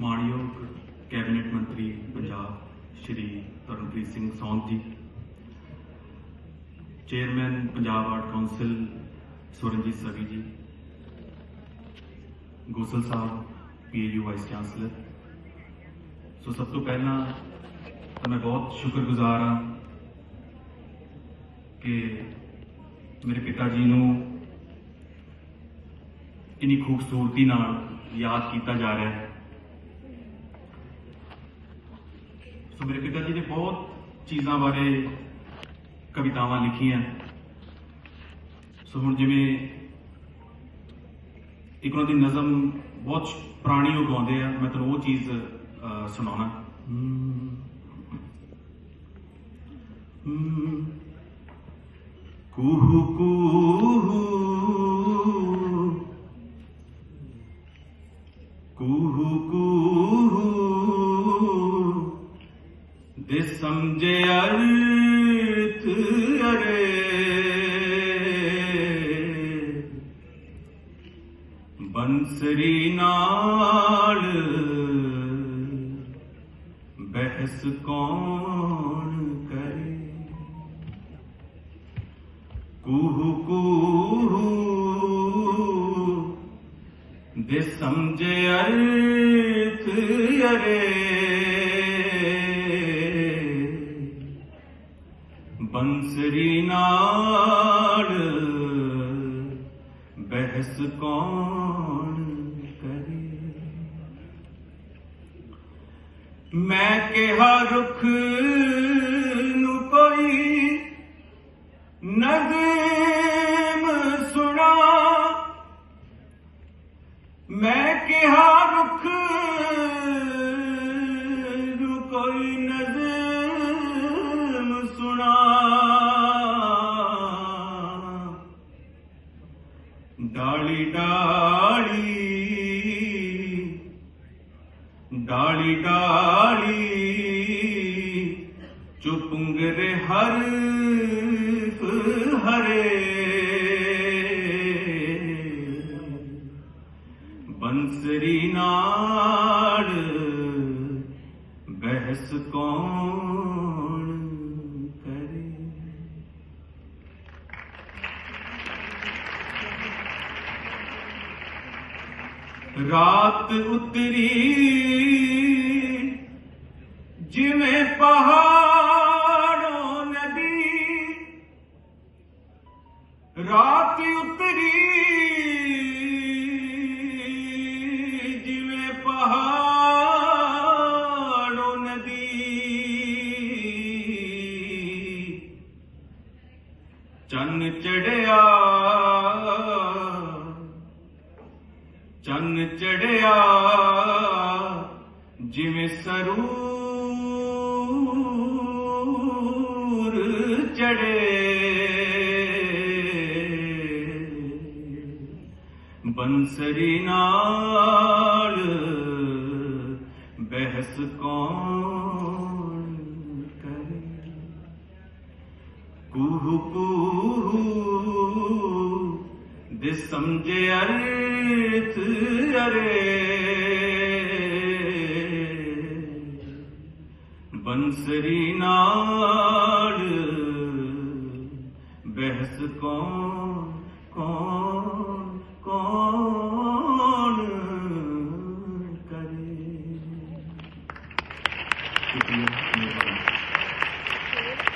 ਮਾਣਯੋਗ ਕੈਬਨਿਟ ਮੰਤਰੀ ਪੰਜਾਬ ਸ਼੍ਰੀ Taranpreet Singh Sond ji, chairman Punjab art council Suranjit Savi ji, Gosal sahib, PAU vice chancellor. So ਸਭ ਤੋਂ ਪਹਿਲਾਂ ਤਾਂ ਮੈਂ ਬਹੁਤ ਸ਼ੁਕਰਗੁਜ਼ਾਰ ਹਾਂ ਕਿ ਮੇਰੇ ਪਿਤਾ ਜੀ ਨੂੰ ਇੰਨੀ ਖੂਬਸੂਰਤੀ ਨਾਲ ਯਾਦ ਕੀਤਾ ਜਾ ਰਿਹਾ ਹੈ। ਸੋ ਮੇਰੇ ਪਿਤਾ ਜੀ ਨੇ ਬਹੁਤ ਚੀਜ਼ਾਂ ਬਾਰੇ ਕਵਿਤਾਵਾਂ ਲਿਖੀਆਂ। ਸੋ ਹੁਣ ਜਿਵੇਂ ਇੱਕ ਉਹਨਾਂ ਦੀ ਨਜ਼ਮ ਬਹੁਤ ਪੁਰਾਣੀ ਉਹ ਗਾਉਂਦੇ ਆ, ਮੈਂ ਤੁਹਾਨੂੰ ਉਹ ਚੀਜ਼ ਸੁਣਾਉਣਾ। ਕੂਹੂ ਕੂਹੂ ਸਮਝੇ ਅਰਥ ਅਰੇ ਬੰਸਰੀ ਨਾਲ ਬਹਿਸ ਕੌਣ ਕਰੇ ਕੂਹੂ ਕੂਹੂ ਦੇ ਸਮਝੇ ਅਰਥ ਅਰੇ ਬੰਸਰੀ ਨਾਲ ਬਹਿਸ ਕੌਣ ਕਰੇ? ਮੈਂ ਕਿਹਾ, ਰੁਖ ਨੂੰ ਕੋਈ ਨਜ਼ਮ ਸੁਣਾ। ਮੈਂ ਕਿਹਾ, ਰੁਖ ਡਾਲੀ ਡਾਲੀ ਡਾਲੀ ਡਾਲੀ ਚੁਪੰਗਰੇ ਹਰ ਹਰੇ। ਬੰਸਰੀ ਨਾਲ ਬਹਿਸ ਕੌਣ ਕਰੇ ਰਾਤ ਉਤਰੀ ਜਿਵੇਂ ਪਹਾੜੋਂ ਨਦੀ। ਰਾਤ ਉਤਰੀ ਜਿਵੇਂ ਪਹਾੜੋਂ ਨਦੀ। ਚੰਨ ਚੜਿਆ ਚੰਨ ਚੜਿਆ ਜਿਵੇਂ ਸਰੂਰ ਚੜੇ ਬੰਸਰੀ ਨਾਲ ਬਹਿਸ ਕੌਣ ਕਰੇ? ਕੂਹੂ ਕੂਹੂ ਦੇ ਸਮਝੇ ਅਰਥ ਅਰੇ ਬੰਸਰੀ ਨਾਲ ਬਹਿਸ ਕੌਣ ਕੌਣ ਕੌਣ ਕਰੇ? ਸ਼ੁਕਰੀਆ।